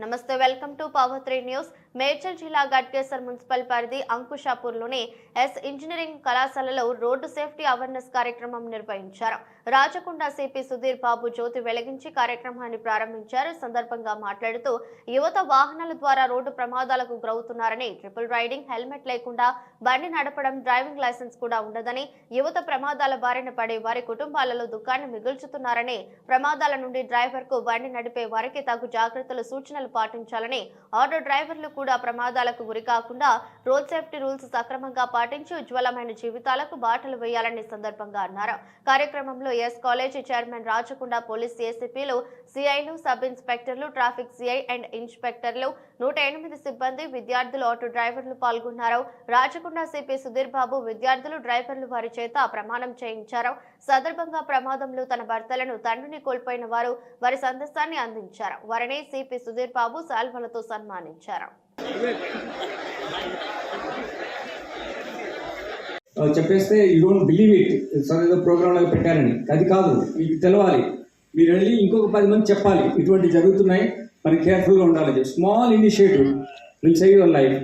నమస్తే welcome to power three news Medchal జిల్లా Ghatkesar municipal పరిధి అంకుషాపూర్లోని ఎస్ ఇంజనీరింగ్ కళాశాలలో రోడ్డు సేఫ్టీ అవేర్నెస్ కార్యక్రమం నిర్వహించారు. రాచకొండ సిపి సుధీర్ బాబు జ్యోతి వెలిగించి కార్యక్రమాన్ని ప్రారంభించారు. సందర్భంగా మాట్లాడుతూ యువత వాహనాల ద్వారా రోడ్డు ప్రమాదాలకు గురవుతున్నారని ట్రిపుల్ రైడింగ్ హెల్మెట్ లేకుండా బండి నడపడం డ్రైవింగ్ లైసెన్స్ కూడా ఉండదని యువత ప్రమాదాల బారిన పడే వారి కుటుంబాలలో దుఃఖాన్ని మిగుల్చుతున్నారని ప్రమాదాల నుండి డ్రైవర్కు బండి నడిపే వారికి తగు జాగ్రత్తలు సూచనలు పాటించాలని ఆటో డ్రైవర్లు కూడా ప్రమాదాలకు గురి కాకుండా రోడ్ సేఫ్టీ రూల్స్ సక్రమంగా పాటించి ఉజ్వలమైన జీవితాలకు బాటలు వేయాలని సందర్భంగా అన్నారు. కార్యక్రమంలో S college chairman Rachakonda police ఏసీపీలు సిఐలు సబ్ ఇన్స్పెక్టర్లు ట్రాఫిక్ సిఐ అండ్ ఇన్స్పెక్టర్లు నూట ఎనిమిది సిబ్బంది విద్యార్థులు ఆటో డ్రైవర్లు పాల్గొన్నారు. రాచకొండ సిపి సుధీర్ బాబు విద్యార్థులు డ్రైవర్లు వారి చేత ప్రమాణం చేయించారు. సందర్భంగా ప్రమాదంలో తన భర్తలను తండ్రిని కోల్పోయిన వారు వారి సందేశాన్ని అందించారు. వారిని సిపి సుధీర్ బాబు శాల్వలతో సన్మానించారు. చెప్పేస్తే యూ డోంట్ బిలీవ్ ఇట్ ఏదో ప్రోగ్రామ్ లాగా పెట్టారని. అది కాదు మీకు తెలవాలి. మీరు వెళ్ళి ఇంకొక పది మంది చెప్పాలి. ఇటువంటి జరుగుతున్నాయి. మరి కేర్ఫుల్గా ఉండాలి. Small initiative will save your life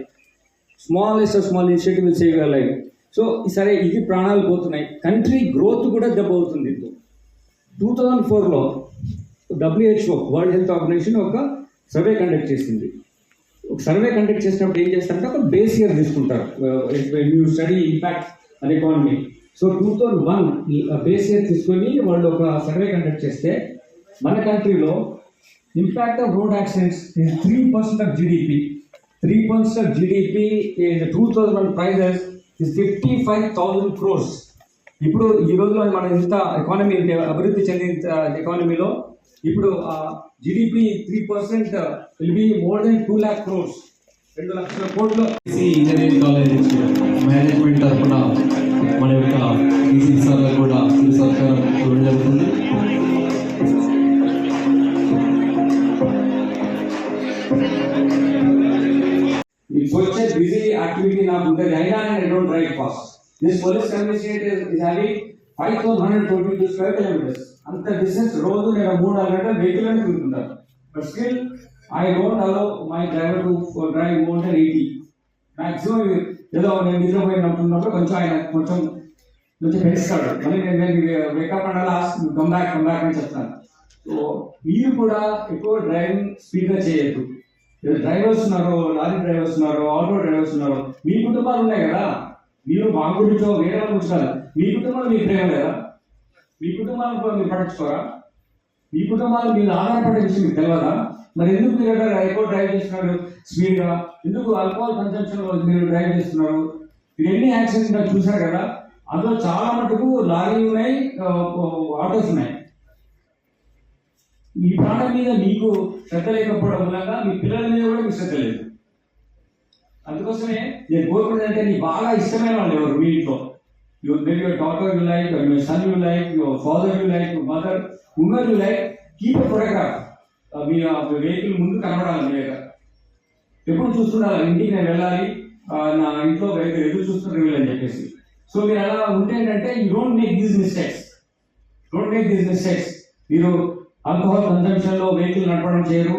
smallest small initiative will save your life so సరే ఇది ప్రాణాలు పోతున్నాయి. కంట్రీ గ్రోత్ కూడా దెబ్బ అవుతుంది దీంతో టూ థౌజండ్ ఫోర్లో డబ్ల్యూహెచ్ఓ వరల్డ్ హెల్త్ ఆర్గనైజేషన్ ఒక సర్వే కండక్ట్ చేసింది. ఒక సర్వే కండక్ట్ చేసినప్పుడు ఏం చేస్తారంటే ఒక బేస్ ఇయర్ తీసుకుంటారు. You study impact on economy so two thousand one base year తీసుకొని వాళ్ళు ఒక సర్వే కండక్ట్ చేస్తే మన కంట్రీలో impact of road accidents is three percent of GDP three percent of GDP in two thousand one prices is fifty five thousand crores ఇప్పుడు ఈ రోజులో మన ఇంత ఎకానమీ అభివృద్ధి చెందిన ఎకానమీలో ఇప్పుడు GDP three percent will be more than two lakh crores రెండు లక్షల కోట్లు. ఈసీ ఇంజనీరింగ్ కాలేజ్ మేనేజ్మెంట్ తరఫున మన యొక్క కూడా ఈ సత్కారం జరుగుతుంది It's such a busy activity now because I and I don't drive fast. This police commissariat is, is having 5,122 square kilometers. అంత డిస్టెన్స్ రోజు నేను మూడు నాలుగు గంటలు వెహికల్ అని తిరుగుతుంటాను but still I don't allow my driver to drive more than eighty maximum ఏదో నేను నిద్రపోయినప్పుడు కొంచెం ఆయన కొంచెం కొంచెం పెంచుతాడు. మళ్ళీ నేను wake up and come back come back అని చెప్తాను. సో మీరు కూడా ఎక్కువ డ్రైవింగ్ స్పీడ్గా చేయొద్దు. డ్రైవర్స్ ఉన్నారు లారీ డ్రైవర్స్ ఉన్నారు ఆటో డ్రైవర్స్ ఉన్నారు మీ కుటుంబాలు ఉన్నాయి కదా? మీరు మా గురించో వేరే కూర్చోాలి మీ కుటుంబాలు మీకు ప్రేమ లేదా? మీ కుటుంబాలను కూడా మీరు పట్టించుకోరా? మీ కుటుంబాలు మీరు ఆధారపడే విషయం మీకు తెలియదా మరి ఎందుకు మీరు ఎక్కువ డ్రైవ్ చేస్తున్నారు? స్పీడ్గా? ఎందుకు ఆల్కహాల్ కన్సంప్షన్ మీరు డ్రైవ్ చేస్తున్నారు? మీరు ఎన్ని యాక్సిడెంట్ చూసారు చూశారు కదా? అందులో చాలా మటుకు లారీ ఉన్నాయి ఆటోస్ ఉన్నాయి. మీ పాట మీద మీకు శ్రద్ధ లేకపోవడం మూలంగా మీ పిల్లల మీద కూడా మీకు శ్రద్ధ లేదు. అందుకోసమే నేను కోరుకునేది అంటే నీ బాగా ఇష్టమైన వాళ్ళు ఎవరు? మీ ఇంట్లో. Your maybe your daughter you like your son you like your father you like your mother women you like keep photograph me uh, vehicle ముందు కనబడాలి మీ దగ్గర. ఎప్పుడు చూస్తున్నారు? ఇంటికి నేను వెళ్ళాలి నా ఇంట్లో వెహికల్ ఎదురు చూస్తున్నారు వీళ్ళని చెప్పేసి. సో మీరు అలా ఉంటే ఏంటంటే you don't make these mistakes don't make these mistakes మీరు ఆల్కహాల్ కన్సంప్షన్లో వెహికల్ నడపడం చేయరు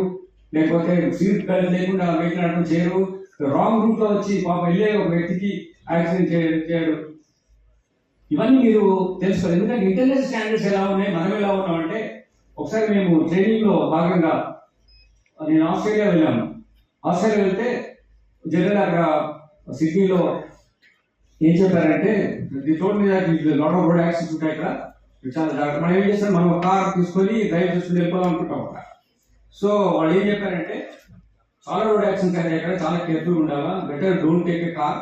లేకపోతే సీట్ బెల్ట్ లేకుండా వెహికల్ నడపడం చేయరు రాంగ్ రూట్లో వచ్చి పాప వెళ్ళే ఒక వ్యక్తికి యాక్సిడెంట్ చేయడు ఇవన్నీ మీరు తెలుసుకోవాలి ఎందుకంటే ఇంటర్నేషనల్ స్టాండర్డ్స్ ఎలా ఉన్నాయి మనం ఎలా ఉన్నాం అంటే ఒకసారి మేము ట్రైనింగ్లో భాగంగా నేను ఆస్ట్రేలియా వెళ్ళాను ఆస్ట్రేలియా వెళ్తే జనరల్ అక్కడ సిడ్నీలో ఏం చెప్పారంటే ది టోల్ మీద లాట్ ఆఫ్ రోడ్ యాక్సిడెంట్స్ ఉంటాయి ఇక్కడ చాలా జాగ్రత్త. మనం ఏం చేస్తాం? మనం కార్ తీసుకొని డ్రైవ్ చేసుకుని వెళ్ళిపోవాలనుకుంటాం అనుకుంటాం సో వాళ్ళు ఏం చెప్పారంటే చాలా రోడ్ యాక్సిడెంట్స్ అయితే ఇక్కడ చాలా కేర్ఫుల్ ఉండాలా? Better don't take a car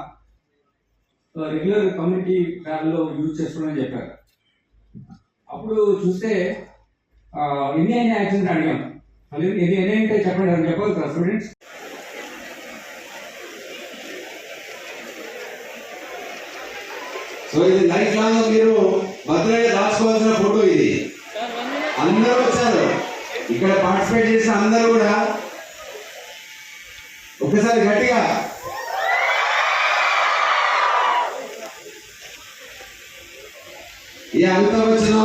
regular community ట్రావెల్లో use చేసుకోమని చెప్పారు. అప్పుడు చూస్తే ఎన్ని అయినా యాక్సిడెంట్ అడిగాం. మళ్ళీ ఎన్ని ఎన్ని అంటే చెప్పండి అని కదా స్టూడెంట్స్ సో ఇది లైఫ్ లాంగ్ మీరు భద్రంగా దాచుకోవాల్సిన ఫోటో ఇది. అందరూ వచ్చారు. ఇక్కడ పార్టిసిపేట్ చేసిన అందరూ కూడా ఒకసారి గట్టిగా. ఏ అమితాబ్ బచ్చన్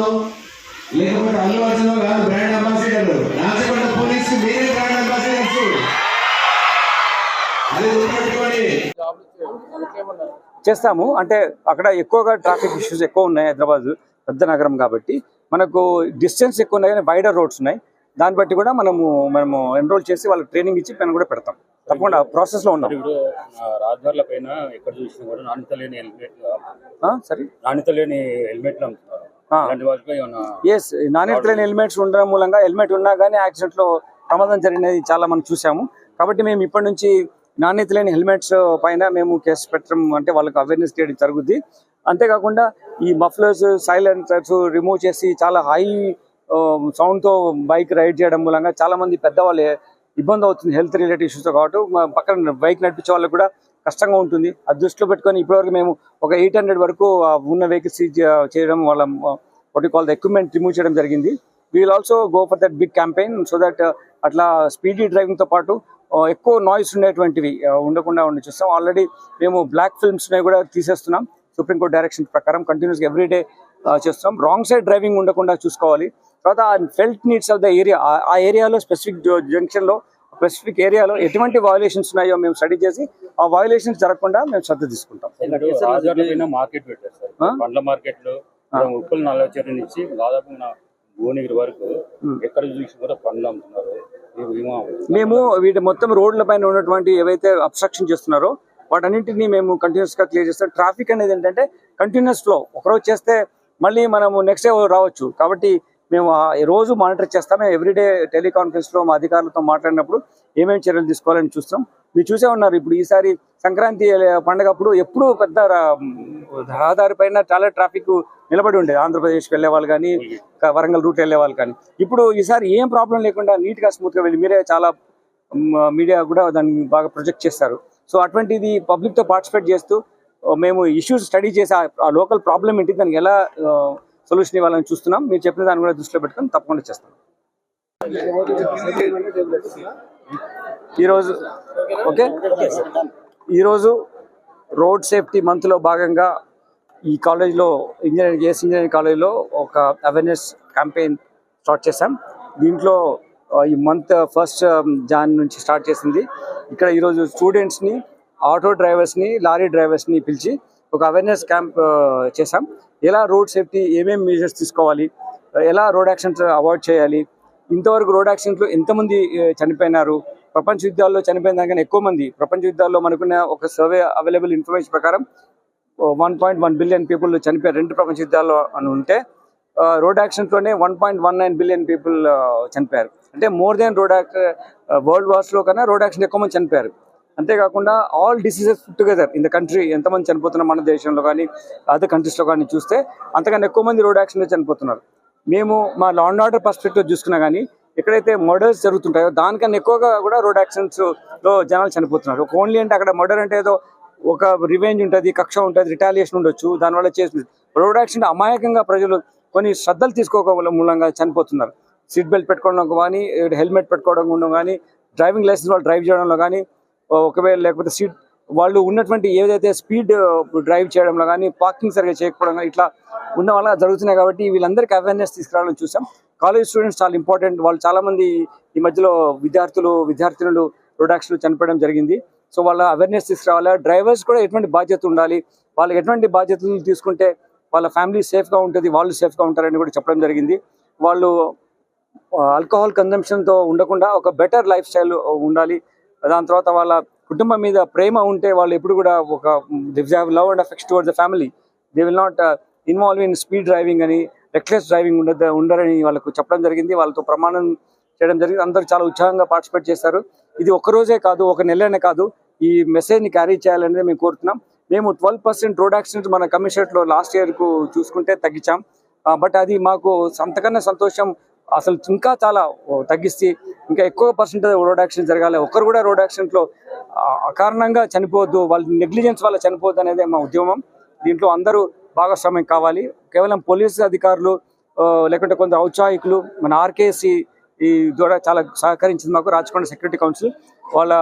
లేకపోతే అల్లు అర్జున్ కాదు బ్రాండ్ అంబాసిడర్ రాచకొండ పోలీస్ మీరే బ్రాండ్ అంబాసిడర్స్ అది గుర్తుపెట్టుకోండి. చేస్తాము. అంటే అక్కడ ఎక్కువగా ట్రాఫిక్ ఇష్యూస్ ఎక్కువ ఉన్నాయి హైదరాబాద్ పెద్ద నగరం కాబట్టి. మనకు డిస్టెన్స్ ఎక్కువ ఉన్నాయి కానీ వైడర్ రోడ్స్ ఉన్నాయి. దాన్ని బట్టి కూడా మనము మనము ఎన్రోల్ చేసి వాళ్ళకి ట్రైనింగ్ ఇచ్చి పెన్ కూడా పెడతాం. తప్పకుండా ప్రాసెస్లో ఉన్నాం. రాజధానుల పైన ఎక్కడ చూసినా కూడా నాణ్యత లేని హెల్మెట్ సరే. నాణ్యత లేని హెల్మెట్లు ఎస్ నాణ్యత లేని హెల్మెట్స్ ఉండడం మూలంగా హెల్మెట్ ఉన్నా కానీ యాక్సిడెంట్లో ప్రమాదం జరిగినది చాలా మనం చూసాము. కాబట్టి మేము ఇప్పటి నుంచి నాణ్యత లేని హెల్మెట్స్ పైన మేము కేసు పెట్టడం అంటే వాళ్ళకి అవేర్నెస్ చేయడం జరుగుద్ది. అంతేకాకుండా ఈ మఫ్లర్స్ సైలెన్సర్స్ రిమూవ్ చేసి చాలా హై సౌండ్తో బైక్ రైడ్ చేయడం మూలంగా చాలా మంది పెద్దవాళ్ళు ఇబ్బంది అవుతుంది హెల్త్ రిలేటెడ్ ఇష్యూస్తో కాబట్టి పక్కన బైక్ నడిపించే వాళ్ళకి కూడా కష్టంగా ఉంటుంది. అది దృష్టిలో పెట్టుకొని ఇప్పటివరకు మేము ఒక ఎయిట్ హండ్రెడ్ వరకు ఉన్న వెహికల్స్ చేయడం వాళ్ళ వాటి కాల్ ఎక్విప్మెంట్ రిమూవ్ చేయడం జరిగింది. We'll also go for that big campaign so that అట్లా స్పీడీ డ్రైవింగ్తో పాటు ఎక్కువ నాయిస్ ఉండేటువంటివి ఆ, ఉండకుండా ఉండి చూస్తాం. ఆల్రెడీ మేము బ్లాక్ ఫిల్మ్స్ కూడా తీసేస్తున్నాం. సుప్రీంకోర్టు డైరెక్షన్ ప్రకారం కంటిన్యూస్ ఎవ్రీ డే చేస్తున్నాం. రాంగ్ సైడ్ డ్రైవింగ్ ఉండకుండా చూసుకోవాలి. తర్వాత felt needs of the area ఆ ఏరియాలో స్పెసిఫిక్ జంక్షన్లో స్పెసిఫిక్ ఏరియాలో ఎటువంటి వయలేషన్స్ ఉన్నాయో మేము స్టడీ చేసి ఆ వయలేషన్స్ జరగకుండా మేము శ్రద్ధ తీసుకుంటాం. మార్కెట్ పెట్టారు సార్. ఆ? పండ్ల మార్కెట్లో మనం ఉప్పుల నల్లచెరు నుంచి దాదాపు భువనగిరి వరకు ఎక్కడ చూసి కూడా పండ్లు అమ్ముతున్నారు. మేము వీటి మొత్తం రోడ్ల పైన ఉన్నటువంటి ఏవైతే అబ్స్ట్రక్షన్ చేస్తున్నారో వాటన్నింటినీ మేము కంటిన్యూస్గా క్లియర్ చేస్తాం ట్రాఫిక్ అనేది ఏంటంటే కంటిన్యూస్ ఫ్లో ఒకరోజు చేస్తే మళ్ళీ మనము నెక్స్ట్ డే రావచ్చు. కాబట్టి మేము రోజు మానిటర్ చేస్తాము ఎవ్రీడే టెలికాన్ఫరెన్స్లో మా అధికారులతో మాట్లాడినప్పుడు ఏమేమి చర్యలు తీసుకోవాలని చూస్తాం మీరు చూసే ఉన్నారు. ఇప్పుడు ఈసారి సంక్రాంతి పండగ అప్పుడు ఎప్పుడూ పెద్ద రహదారి పైన చాలా ట్రాఫిక్ నిలబడి ఉండేది. ఆంధ్రప్రదేశ్కి వెళ్ళే వాళ్ళు కానీ వరంగల్ రూట్ వెళ్ళే వాళ్ళు కానీ. ఇప్పుడు ఈసారి ఏం ప్రాబ్లం లేకుండా నీట్గా స్మూత్గా వెళ్ళి మీరే చాలా మీడియా కూడా దాన్ని బాగా ప్రొజెక్ట్ చేస్తారు. సో అటువంటిది పబ్లిక్తో పార్టిసిపేట్ చేస్తూ మేము ఇష్యూస్ స్టడీ చేసి ఆ- ఆ లోకల్ ప్రాబ్లం ఏంటి దానికి ఎలా సొల్యూషన్ ఇవ్వాలని చూస్తున్నాం. మీరు చెప్పిన దాన్ని కూడా దృష్టిలో పెట్టుకొని తప్పకుండా చేస్తాం. ఈరోజు ఓకే? ఈరోజు రోడ్ సేఫ్టీ మంత్లో భాగంగా ఈ కాలేజ్లో ఇంజనీరింగ్ ఏఎస్ ఇంజనీరింగ్ కాలేజ్లో ఒక అవేర్నెస్ క్యాంపెయిన్ స్టార్ట్ చేశాం. దీంట్లో ఈ మంత్ ఫస్ట్ జాన్ నుంచి స్టార్ట్ చేసింది. ఇక్కడ ఈరోజు స్టూడెంట్స్ని ఆటో డ్రైవర్స్ని లారీ డ్రైవర్స్ని పిలిచి ఒక అవేర్నెస్ క్యాంప్ చేశాం. ఎలా రోడ్ సేఫ్టీ ఏమేమి మెజర్స్ తీసుకోవాలి? ఎలా రోడ్ యాక్సిడెంట్స్ అవాయిడ్ చేయాలి? ఇంతవరకు రోడ్ యాక్సిడెంట్లో ఎంతమంది చనిపోయినారు? ప్రపంచ యుద్ధాల్లో చనిపోయిన దానికన్నా ఎక్కువ మంది ప్రపంచ యుద్ధాల్లో మనకున్న ఒక సర్వే అవైలబుల్ ఇన్ఫర్మేషన్ ప్రకారం one point one billion people చనిపోయారు రెండు ప్రపంచ యుద్ధాల్లో అని ఉంటే road యాక్సిడెంట్లోనే one point one nine billion people చనిపోయారు. అంటే మోర్ దెన్ రోడ్ యాక్ వరల్డ్ వార్స్లో కన్నా రోడ్ యాక్సిడెంట్ ఎక్కువ మంది చనిపోయారు. అంతేకాకుండా all diseases together in the country ఎంతమంది చనిపోతున్నారు మన దేశంలో కానీ అదర్ కంట్రీస్లో కానీ చూస్తే అంతకన్నా ఎక్కువ మంది రోడ్ యాక్సిడెంట్ చనిపోతున్నారు. మేము మా లా అండ్ ఆర్డర్ పర్స్పెక్టివ్ చూసుకున్నా కానీ ఎక్కడైతే మర్డర్స్ జరుగుతుంటాయో దానికన్నా ఎక్కువగా కూడా రోడ్ యాక్సిడెంట్స్లో జనాలు చనిపోతున్నారు. ఒక ఓన్లీ అంటే అక్కడ మర్డర్ అంటే ఏదో ఒక రివెంజ్ ఉంటుంది కక్ష ఉంటుంది రిటాలియేషన్ ఉండొచ్చు దానివల్ల చేసిన రోడ్ యాక్సిడెంట్ అమాయకంగా ప్రజలు కొన్ని శ్రద్ధలు తీసుకోవడం మూలంగా చనిపోతున్నారు. సీట్ బెల్ట్ పెట్టుకోవడం కానీ హెల్మెట్ పెట్టుకోవడం ఉండడం కానీ డ్రైవింగ్ లైసెన్స్ వాళ్ళు డ్రైవ్ చేయడంలో కానీ ఒకవేళ లేకపోతే సీట్ వాళ్ళు ఉన్నటువంటి ఏదైతే స్పీడ్ డ్రైవ్ చేయడంలో కానీ పార్కింగ్ సరిగ్గా చేయకపోవడం కానీ ఇట్లా ఉన్న వల్ల జరుగుతున్నాయి కాబట్టి వీళ్ళందరికీ అవేర్నెస్ తీసుకురావాలని చూసాం. కాలేజ్ స్టూడెంట్స్ చాలా ఇంపార్టెంట్ వాళ్ళు చాలా మంది ఈ మధ్యలో విద్యార్థులు విద్యార్థినులు ప్రొడక్షన్లు చనిపోవడం జరిగింది. సో వాళ్ళ అవేర్నెస్ తీసుకురావాలి? డ్రైవర్స్ కూడా ఎటువంటి బాధ్యత ఉండాలి? వాళ్ళకి ఎటువంటి బాధ్యతలు తీసుకుంటే వాళ్ళ ఫ్యామిలీ సేఫ్గా ఉంటుంది వాళ్ళు సేఫ్గా ఉంటారని కూడా చెప్పడం జరిగింది. వాళ్ళు ఆల్కహాల్ కన్జంప్షన్తో ఉండకుండా ఒక బెటర్ లైఫ్ స్టైల్ ఉండాలి. దాని తర్వాత వాళ్ళ కుటుంబం మీద ప్రేమ ఉంటే వాళ్ళు ఎప్పుడు కూడా ఒక have love and affect towards the family they will not involve in speed driving అని రెక్లెస్ డ్రైవింగ్ ఉండదు ఉండరని వాళ్ళకు చెప్పడం జరిగింది. వాళ్ళతో ప్రమాణం చేయడం జరిగింది. అందరూ చాలా ఉత్సాహంగా పార్టిసిపేట్ చేశారు. ఇది ఒక రోజే కాదు ఒక నెలనే కాదు. ఈ మెసేజ్ని క్యారీ చేయాలనేది మేము కోరుతున్నాం. మేము ట్వెల్వ్ పర్సెంట్ రోడ్ యాక్సిడెంట్స్ మన కమిషనరేట్లో లాస్ట్ ఇయర్కు చూసుకుంటే తగ్గించాం. బట్ అది మాకు అంతకన్నా సంతోషం. అసలు ఇంకా చాలా తగ్గిస్తే ఇంకా ఎక్కువ పర్సెంట్ రోడ్ యాక్సిడెంట్ జరగాలి. ఒక్కరు కూడా రోడ్ యాక్సిడెంట్లో అకారణంగా చనిపోవద్దు వాళ్ళ నెగ్లిజెన్స్ వల్ల చనిపోవద్దు అనేది మా ఉద్యమం. దీంట్లో అందరూ భాగస్వామ్యం కావాలి. కేవలం పోలీసు అధికారులు లేకుంటే కొంత ఔత్సాహికులు మన ఆర్కేసి ఈ ద్వారా చాలా సహకరించింది మాకు రాచకొండ సెక్యూరిటీ కౌన్సిల్. వాళ్ళ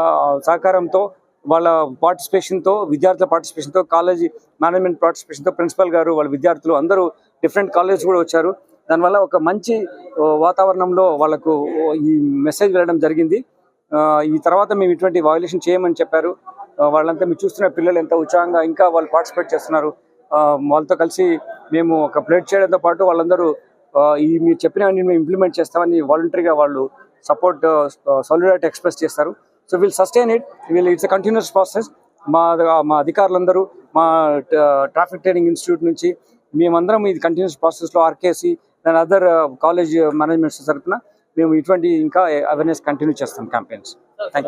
సహకారంతో వాళ్ళ పార్టిసిపేషన్తో విద్యార్థుల పార్టిసిపేషన్తో కాలేజీ మేనేజ్మెంట్ పార్టిసిపేషన్తో ప్రిన్సిపల్ గారు వాళ్ళ విద్యార్థులు అందరూ డిఫరెంట్ కాలేజ్ కూడా వచ్చారు. దానివల్ల ఒక మంచి వాతావరణంలో వాళ్ళకు ఈ మెసేజ్ వెళ్ళడం జరిగింది. ఈ తర్వాత మేము ఇటువంటి వైలేషన్ చేయమని చెప్పారు. వాళ్ళంతా మీరు చూస్తున్న పిల్లలు ఎంత ఉత్సాహంగా ఇంకా వాళ్ళు పార్టిసిపేట్ చేస్తున్నారు. ఆ, వాళ్ళతో కలిసి మేము ఒక ప్లేట్ చేయడంతో పాటు వాళ్ళందరూ ఈ మీరు చెప్పినవన్నీ మేము ఇంప్లిమెంట్ చేస్తామని వాలంటరీగా వాళ్ళు సపోర్ట్ సాలిడారిటీ ఎక్స్ప్రెస్ చేస్తారు. So we'll sustain it we'll it's continuous process మా మా అధికారులందరూ మా ట్రాఫిక్ ట్రైనింగ్ ఇన్స్టిట్యూట్ నుంచి మేమందరం ఇది కంటిన్యూస్ ప్రాసెస్లో ఆర్కేసి దాని అదర్ కాలేజ్ మేనేజ్మెంట్స్ తరఫున మేము ఇటువంటి ఇంకా అవేర్నెస్ కంటిన్యూ చేస్తాం క్యాంపెయిన్స్ థ్యాంక్ యూ